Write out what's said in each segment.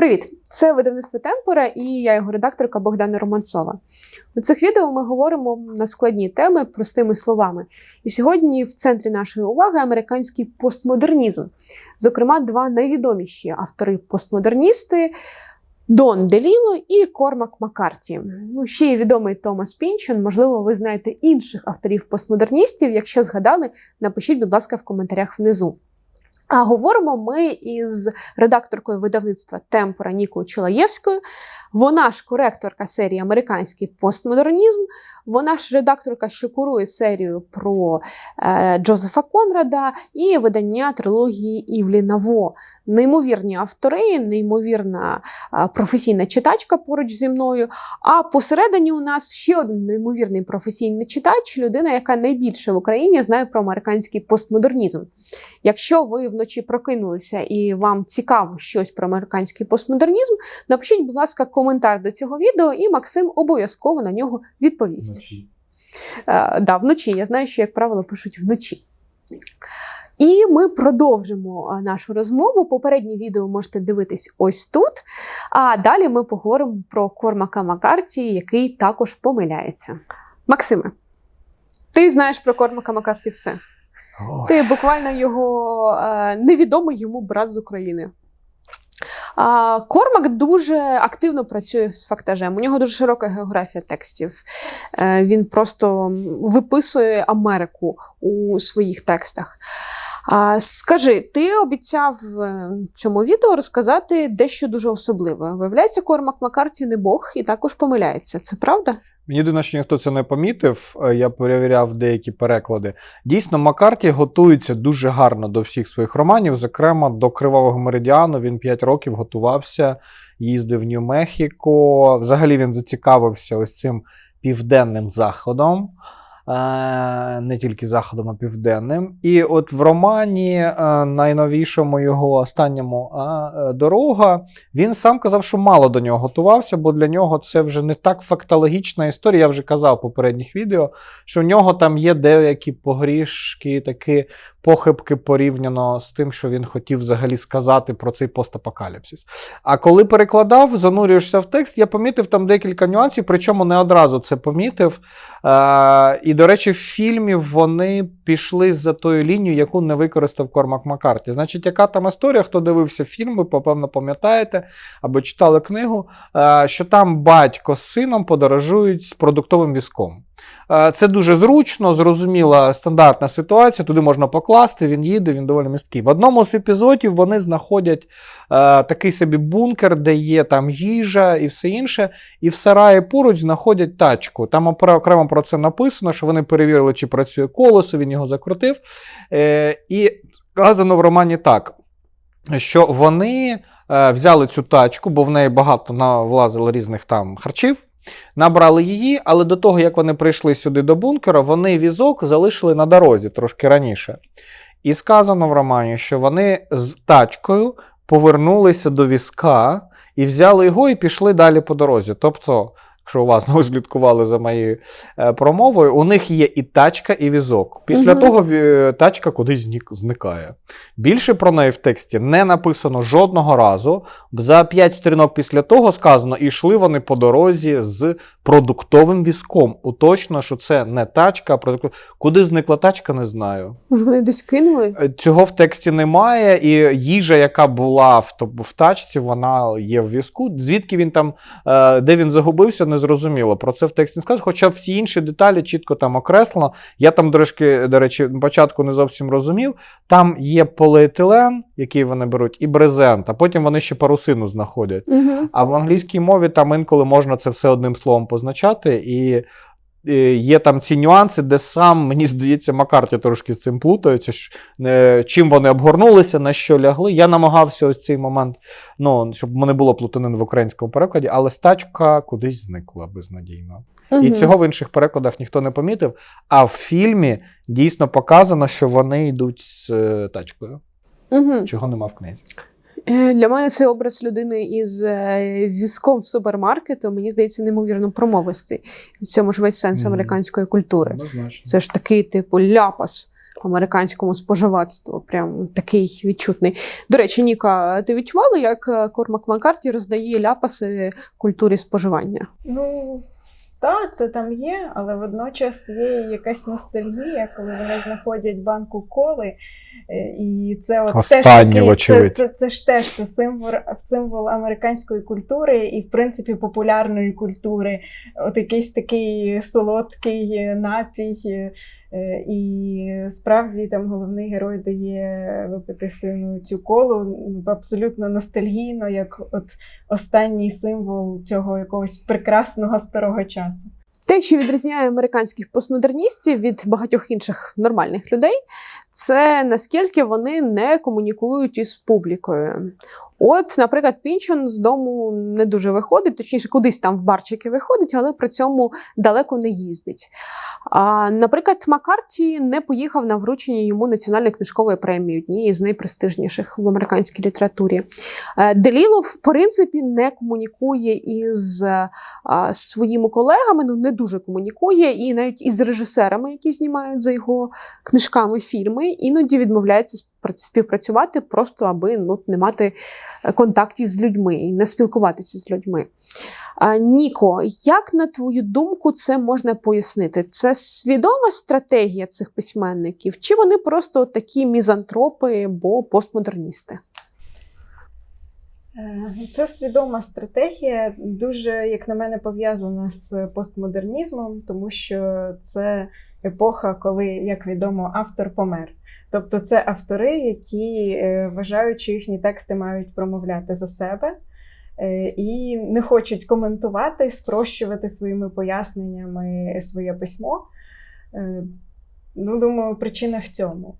Привіт! Це видавництво Темпора і я його редакторка Богдана Романцова. У цих відео ми говоримо на складні теми простими словами. І сьогодні в центрі нашої уваги американський постмодернізм. Зокрема, два найвідоміші автори-постмодерністи. Дон Деліло і Кормак Маккарті. Ну, ще є відомий Томас Пінчон. Можливо, ви знаєте інших авторів постмодерністів. Якщо згадали, напишіть, будь ласка, в коментарях внизу. А говоримо ми із редакторкою видавництва Темпора Нікою Чулаєвською. Вона ж коректорка серії Американський постмодернізм. Вона ж редакторка, що курує серію про е, Джозефа Конрада і видання трилогії Івлі Наво. Неймовірні автори, неймовірна е, професійна читачка поруч зі мною. А посередині у нас ще один неймовірний професійний читач, людина, яка найбільше в Україні знає про американський постмодернізм. Якщо ви вночі прокинулися і вам цікаво щось про американський постмодернізм, напишіть, будь ласка, коментар до цього відео, і Максим обов'язково на нього відповість. Е, да, вночі. Я знаю, що, як правило, пишуть вночі. І ми продовжимо е, нашу розмову. Попереднє відео можете дивитись ось тут. А далі ми поговоримо про Кормака Маккарті, який також помиляється. Максиме, ти знаєш про Кормака Маккарті все. Ти буквально його е, невідомий йому брат з України. Кормак дуже активно працює з фактажем. У нього дуже широка географія текстів. Е, Він просто виписує Америку у своїх текстах. Скажи, ти обіцяв в цьому відео розказати дещо дуже особливе. Виявляється, Кормак Маккарті не Бог і також помиляється. Це правда? Дивно, що ніхто це не помітив. е, Я перевіряв деякі переклади. Дійсно, Маккарті готується дуже гарно до всіх своїх романів. Зокрема, до Кривавого Меридіану він 5 років готувався, їздив в Нью-Мехіко. Взагалі він зацікавився ось цим південним заходом. Е, Не тільки заходом, а південним. І от в романі, е, найновішому його останньому е, дорога, він сам казав, що мало до нього готувався, бо для нього це вже не так фактологічна історія. Я вже казав в попередніх відео, що в нього там є деякі погрішки, такі похибки порівняно з тим, що він хотів взагалі сказати про цей постапокаліпсис. А коли перекладав, занурюєшся в текст, я помітив там декілька нюансів, причому не одразу це помітив. І, до речі, в фільмі вони пішли за тою лінією, яку не використав Кормак Маккарті. Значить, яка там історія? Хто дивився фільм, ви, попевно, пам'ятаєте або читали книгу, е, що там батько з сином подорожують з продуктовим візком. Е, Це дуже зручно, зрозуміла стандартна ситуація. Туди можна покласти, він їде, він доволі місткий. В одному з епізодів вони знаходять е, такий собі бункер, де є там їжа і все інше. І в сараї поруч знаходять тачку. Там окремо про це написано, що вони перевірили, чи працює колесо, він його закрутив. Е, і сказано в романі так. Що вони е, взяли цю тачку, бо в неї багато навлазило різних там харчів, набрали її, але до того, як вони прийшли сюди до бункера, вони візок залишили на дорозі трошки раніше. І сказано в романі, що вони з тачкою повернулися до візка і взяли його і пішли далі по дорозі. Тобто, якщо уважно слідкували за моєю е, промовою, у них є і тачка, і візок. Після Мгм. того е, тачка кудись зникає. Більше про неї в тексті не написано жодного разу. За п'ять сторінок після того сказано, і йшли вони по дорозі з продуктовим візком. Уточно, що це не тачка, а продуктов... Куди зникла тачка, не знаю. Може, вони десь кинули? Е, Цього в тексті немає, і їжа, яка була в, в тачці, вона є в візку. Звідки він там, де він загубився, не зрозуміло. Про це в тексті не сказано. Хоча всі інші деталі чітко там окреслено. Я там, трошки, до речі, на початку не зовсім розумів. Там є поліетилен, який вони беруть, і брезент, а потім вони ще парусину знаходять. Угу. А в англійській мові там інколи можна це все одним словом позначати, і є там ці нюанси, де сам, мені здається, Маккарті трошки з цим плутаються. е, Чим вони обгорнулися, на що лягли. Я намагався ось цей момент, ну, щоб не було плутанин в українському перекладі, але стачка кудись зникла безнадійно. І цього в інших перекладах ніхто не помітив. А в фільмі дійсно показано, що вони йдуть з е, тачкою, Угу. чого нема в книзі. Е, Для мене це образ людини із е, візком в супермаркету, мені здається, неймовірно промовистий. В цьому ж весь сенс американської культури. Однозначно. Це ж такий, типу, ляпас. американському споживацтву. Прям такий відчутний. До речі, Ніка, ти відчувала, як е, Кормак Маккарті роздає ляпаси культурі споживання? Ну, так, це там є, але водночас є якась ностальгія, коли вони знаходять банку коли. Е, І це от Останнє, теж. Це, це, це ж теж це символ, символ американської культури і, в принципі, популярної культури. От якийсь такий солодкий напій. е, І справді там головний герой дає випити сину цю колу абсолютно ностальгійно, як от останній символ цього якогось прекрасного старого часу. Те, що відрізняє американських постмодерністів від багатьох інших нормальних людей, це наскільки вони не комунікують із публікою. От, наприклад, Пінчон з дому не дуже виходить, точніше, кудись там в барчики виходить, але при цьому далеко не їздить. А, наприклад, Маккарті не поїхав на вручення йому національної книжкової премії, однієї з найпрестижніших в американській літературі. Е, Делілов, в принципі, не комунікує із а, своїми колегами, ну не дуже комунікує, і навіть із режисерами, які знімають за його книжками фільми, іноді відмовляється співпрацювати, просто аби ну, не мати е, контактів з людьми і не спілкуватися з людьми. Ніко, як на твою думку це можна пояснити? Це свідома стратегія цих письменників, чи вони просто такі мізантропи або постмодерністи? Е, Це свідома стратегія, дуже, як на мене, пов'язана з постмодернізмом, тому що це епоха, коли, як відомо, автор помер. Тобто це автори, які е, вважають, що їхні тексти мають промовляти за себе е, і не хочуть коментувати, спрощувати своїми поясненнями своє письмо. Е, Ну, думаю, причина в цьому.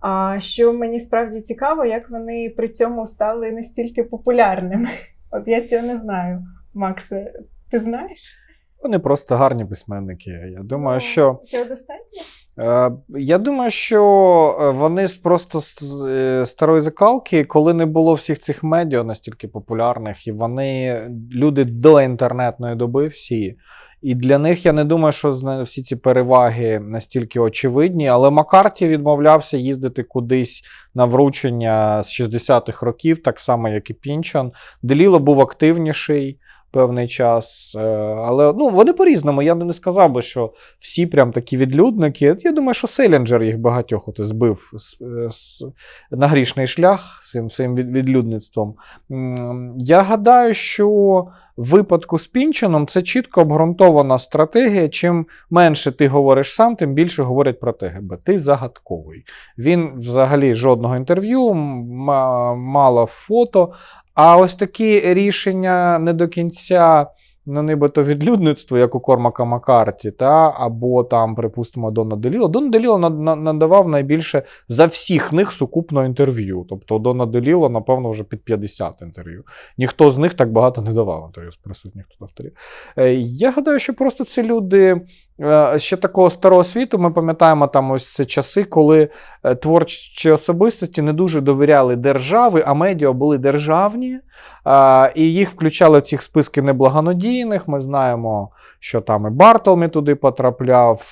А що мені справді цікаво, як вони при цьому стали настільки популярними. От я цього не знаю. Максе, ти знаєш? Вони просто гарні письменники. Я думаю, Ну, що Цього достатньо? Е, Я думаю, що е, вони просто з е, старої закалки, коли не було всіх цих медіа настільки популярних, і вони люди до інтернетної доби всі. І для них я не думаю, що всі ці переваги настільки очевидні. Але Маккарті відмовлявся їздити кудись на вручення з 60-х років, так само, як і Пінчон. Деліло був активніший певний час. е, Але ну, вони по-різному. Я не сказав би, що всі прям такі відлюдники. Я думаю, що Селінджер їх багатьох от збив з, е, з- на грішний шлях цим своїм відлюдництвом. Я гадаю, що в випадку з Пінченом це чітко обґрунтована стратегія. Чим менше ти говориш сам, тим більше говорять про тебе. Ти загадковий. Він взагалі жодного інтерв'ю, мало фото. А ось такі рішення не до кінця. Ну, нібито відлюдництво, як у Кормака Маккарті, та, або там, припустимо, Дона Деліло. Дон Деліло надавав найбільше за всіх них сукупно інтерв'ю. Тобто Дона Деліло, напевно, вже під 50 інтерв'ю. Ніхто з них так багато не давав інтерв'ю з присутніх тут авторів. Е, Я гадаю, що просто ці люди ще такого старого світу. Ми пам'ятаємо там ось часи, коли е, творчі особистості не дуже довіряли держави, а медіа були державні. І їх включали в ці списки неблагонадійних. Ми знаємо, що там і Бартолмі туди потрапляв,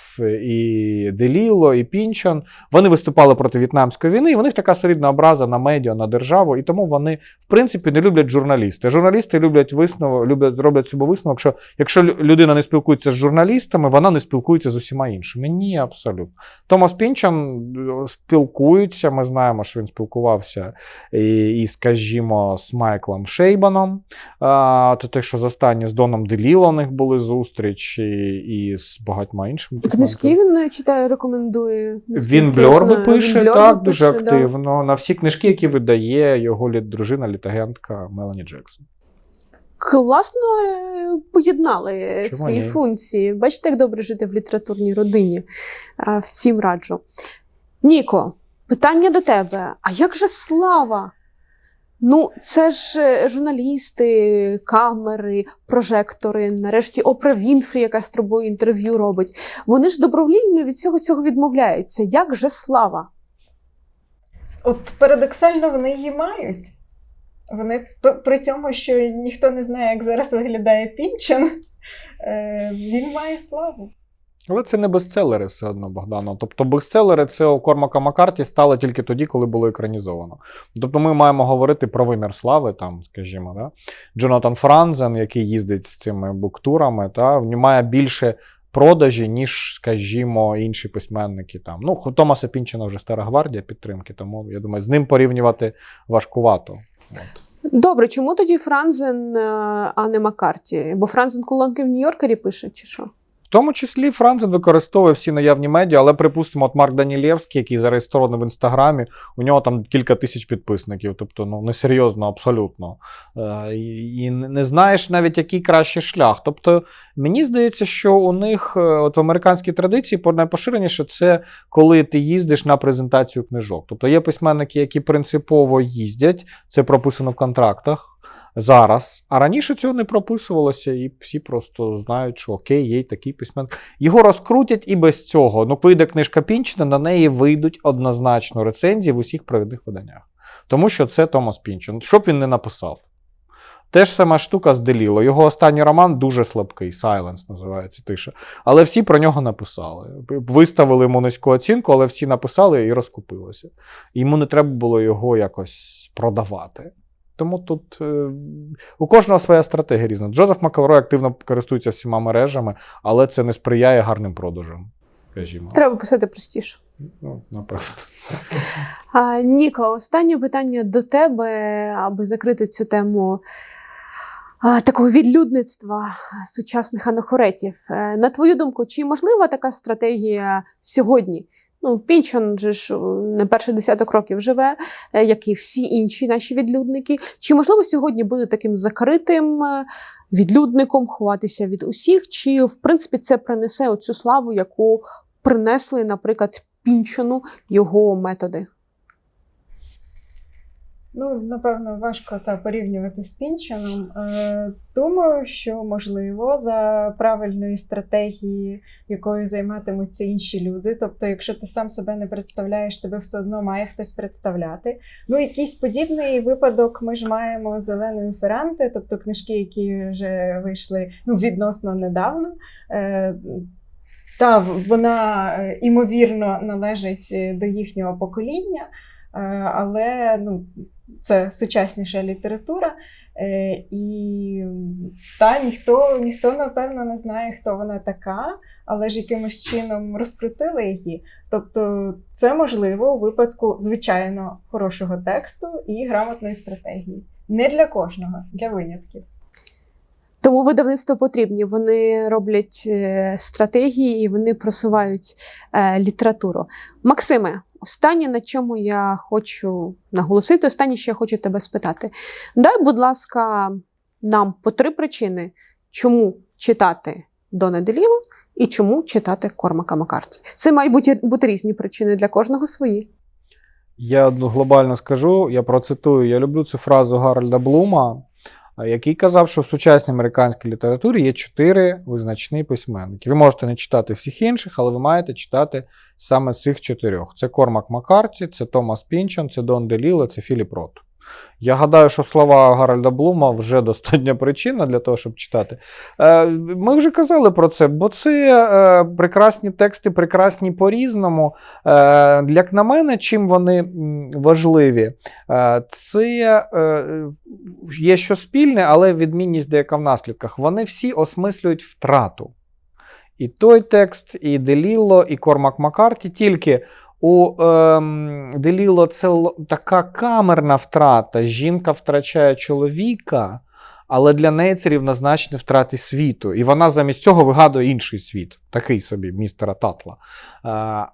і Деліло, і Пінчон. Вони виступали проти В'єтнамської війни, і в них така солідна образа на медіа, на державу, і тому вони, в принципі, не люблять журналісти. Журналісти люблять висновок, люблять зроблять собі висновок, що якщо людина не спілкується з журналістами, вона не спілкується з усіма іншими. Ні, абсолютно. Томас Пінчон е, спілкується. Ми знаємо, що він спілкувався і, і скажімо, з Майклом Шейбаном. А, то те, що з останні з Доном Деліло у них були зустрічі, і з багатьма іншими. Книжки він е, читає, рекомендує. Він бльорби пише, Він так, дуже пише, да. активно. На всі книжки, які видає його дружина, літагентка Мелані Джексон. Класно е, поєднали Чому свої ні? функції. Бачите, як добре жити в літературній родині. Всім раджу. Ніко, питання до тебе. А як же слава? Ну, це ж е, журналісти, камери, прожектори, нарешті Опра Вінфрі, яка з тобою інтерв'ю робить. Вони ж добровільно від цього цього відмовляються. Як же слава? От парадоксально вони її мають. Вони при цьому, що ніхто не знає, як зараз виглядає Пінчен, е, він має славу. Але це не бестселери все одно, Богдано. Тобто бестселери це у Кормака Маккарті стало тільки тоді, коли було екранізовано. Тобто ми маємо говорити про вимір слави, там, скажімо, да? Джонатан Франзен, який їздить з цими буктурами, та, він має більше продажі, ніж, скажімо, інші письменники. Там. Ну, Томаса Пінчина вже стара гвардія підтримки, тому я думаю, з ним порівнювати важкувато. От. Добре, чому тоді Франзен, е, а не Маккарті? Бо Франзен колонки в Нью-Йоркері пише, чи що? Тому числі Францен використовує всі наявні медіа, але припустимо, от Марк Данілєвський, який зареєстрований в інстаграмі, у нього там кілька тисяч підписників, тобто ну несерйозно абсолютно. Е, і, не знаєш навіть, який кращий шлях. Тобто, мені здається, що у них, е, от в американській традиції, по- найпоширеніше це коли ти їздиш на презентацію книжок. Тобто є письменники, які принципово їздять, це прописано в контрактах. Зараз, а раніше цього не прописувалося, і всі просто знають, що окей, є й такий письменник. Його розкрутять і без цього. Ну, вийде книжка Пінчина, на неї вийдуть однозначно рецензії в усіх провідних виданнях. Тому що це Томас Пінчен. Що б він не написав. Те ж сама штука з. Його останній роман дуже слабкий, Silence називається тиша. Але всі про нього написали. Виставили йому низьку оцінку, але всі написали і розкупилося. Йому не треба було його якось продавати. Тому тут е, у кожного своя стратегія різна. Джозеф Макелрой активно користується всіма мережами, але це не сприяє гарним продажам. Скажімо. Треба писати простіше. Ну. А, Ніко, останнє питання до тебе, аби закрити цю тему а, такого відлюдництва сучасних анахоретів. Е, На твою думку, чи можлива така стратегія сьогодні? Ну, Пінчон же ж не перший десяток років живе, е, як і всі інші наші відлюдники. Чи можливо сьогодні буде таким закритим е, відлюдником, ховатися від усіх? Чи в принципі це принесе оцю славу, яку принесли, наприклад, Пінчону його методи? Ну, напевно, важко та порівнювати з Пінченом. Е, думаю, що можливо за правильної стратегії, якою займатимуться інші люди. Тобто, якщо ти сам себе не представляєш, тебе все одно має хтось представляти. Ну, якийсь подібний випадок ми ж маємо з Оленою Ферранте, тобто книжки, які вже вийшли ну, відносно недавно. Е, та вона е, імовірно належить до їхнього покоління. Е, але ну, це сучасніша література, е, і та ніхто, ніхто напевно не знає, хто вона така, але ж якимось чином розкрутили її. Тобто, це можливо у випадку звичайно хорошого тексту і грамотної стратегії. Не для кожного, для винятків. Тому видавництва потрібні. Вони роблять е, стратегії і вони просувають літературу. Максиме, останнє, на чому я хочу наголосити, останнє, що я хочу тебе спитати. Дай, будь ласка, нам по три причини, чому читати Дона Деліло і чому читати Кормака Маккарті. Це мають бути, бути різні причини для кожного свої. Я глобально скажу, я процитую, я люблю цю фразу Гарольда Блума, який казав, що в сучасній американській літературі є чотири визначні письменники. Ви можете не читати всіх інших, але ви маєте читати саме цих чотирьох: це Кормак Маккарті, це Томас Пінчон, це Дон Деліло, це Філіп Рот. Я гадаю, що слова Гарольда Блума вже достатня причина для того, щоб читати. Е, Ми вже казали про це, бо це е, прекрасні тексти, прекрасні по-різному. Е, Як на мене, чим вони важливі, це є що спільне, але відмінність деяка в наслідках. Вони всі осмислюють втрату. І той текст, і Деліло, і Кормак Маккарті, тільки у ем, Деліло це така камерна втрата. Жінка втрачає чоловіка, але для неї це рівнозначне втрати світу. І вона замість цього вигадує інший світ, такий собі, містера Татла. Е,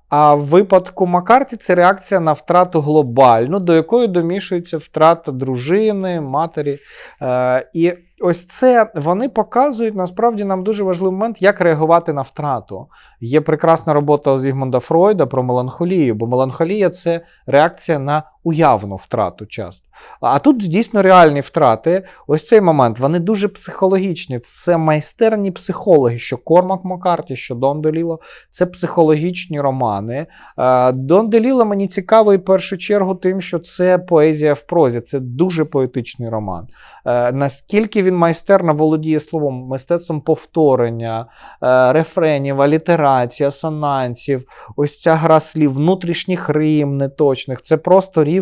А в випадку Маккарті це реакція на втрату глобальну, до якої домішується втрата дружини, матері. Е, І ось це вони показують насправді нам дуже важливий момент, як реагувати на втрату. Є прекрасна робота Зігмунда Фройда про меланхолію, бо меланхолія це реакція на уявну втрату часто. А тут дійсно реальні втрати. Ось цей момент, вони дуже психологічні. Це майстерні психологи, що Кормак Маккарті, що Дон Деліло. Це психологічні романи. Е, Дон Деліло мені цікавий в першу чергу тим, що це поезія в прозі, це дуже поетичний роман. Е, Наскільки він майстерно володіє словом, мистецтвом повторення, е, рефренів, алітерації, асонансів, ось ця гра слів, внутрішніх рим неточних. Це просто рівень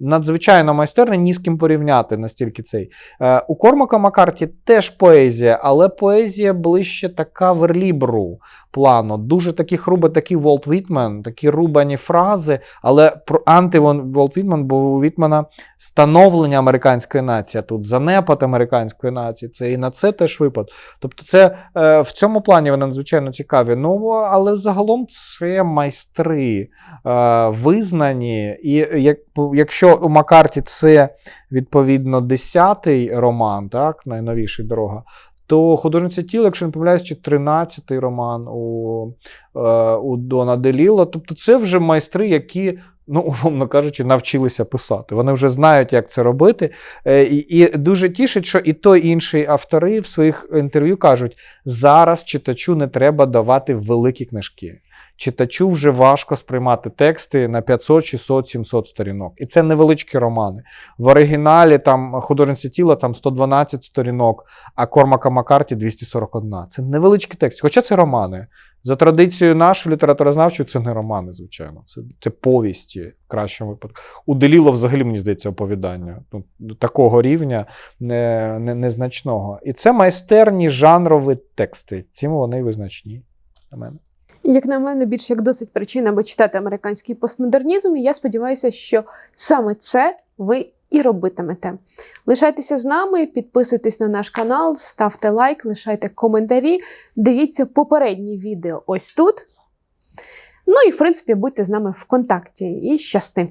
надзвичайно майстерний, ні з ким порівняти настільки цей. Е, У Кормака Маккарті теж поезія, але поезія ближче така верлібру плану. Дуже такі хруби, такий Волт Вітмен, такі рубані фрази, але про анти Волт Вітмен, бо у Вітмена становлення американської нації, тут занепад американської нації. Це і на це теж випад. Тобто, це е, в цьому плані вони надзвичайно цікаві. Ну але загалом це майстри е, визнані. І як, якщо у Маккарті це відповідно 10-й роман, так, найновіший дорога. То художниця тіла, якщо не помиляюсь, чи 13-й роман у, е, у Дона Деліла. Тобто це вже майстри, які, ну, умовно кажучи, навчилися писати. Вони вже знають, як це робити. Е, і, і дуже тішить, що і той, і інший автори в своїх інтерв'ю кажуть: зараз читачу не треба давати великі книжки. Читачу вже важко сприймати тексти на 500, 600, 700 сторінок. І це невеличкі романи. В оригіналі там художниця тіла там 112 сторінок, а Кормака Маккарті 241. Це невеличкі тексти. Хоча це романи. За традицією нашої літературознавчої, це не романи, звичайно. Це, це повісті в кращому випадку. У Деліло взагалі, мені здається, оповідання. Ну, такого рівня не, не, незначного. І це майстерні жанрові тексти. Цим вони визначні на мене. Як на мене, більш як досить причин, аби читати американський постмодернізм, і я сподіваюся, що саме це ви і робитимете. Лишайтеся з нами, підписуйтесь на наш канал, ставте лайк, лишайте коментарі, дивіться попередні відео ось тут. Ну і в принципі будьте з нами в контакті і щасти!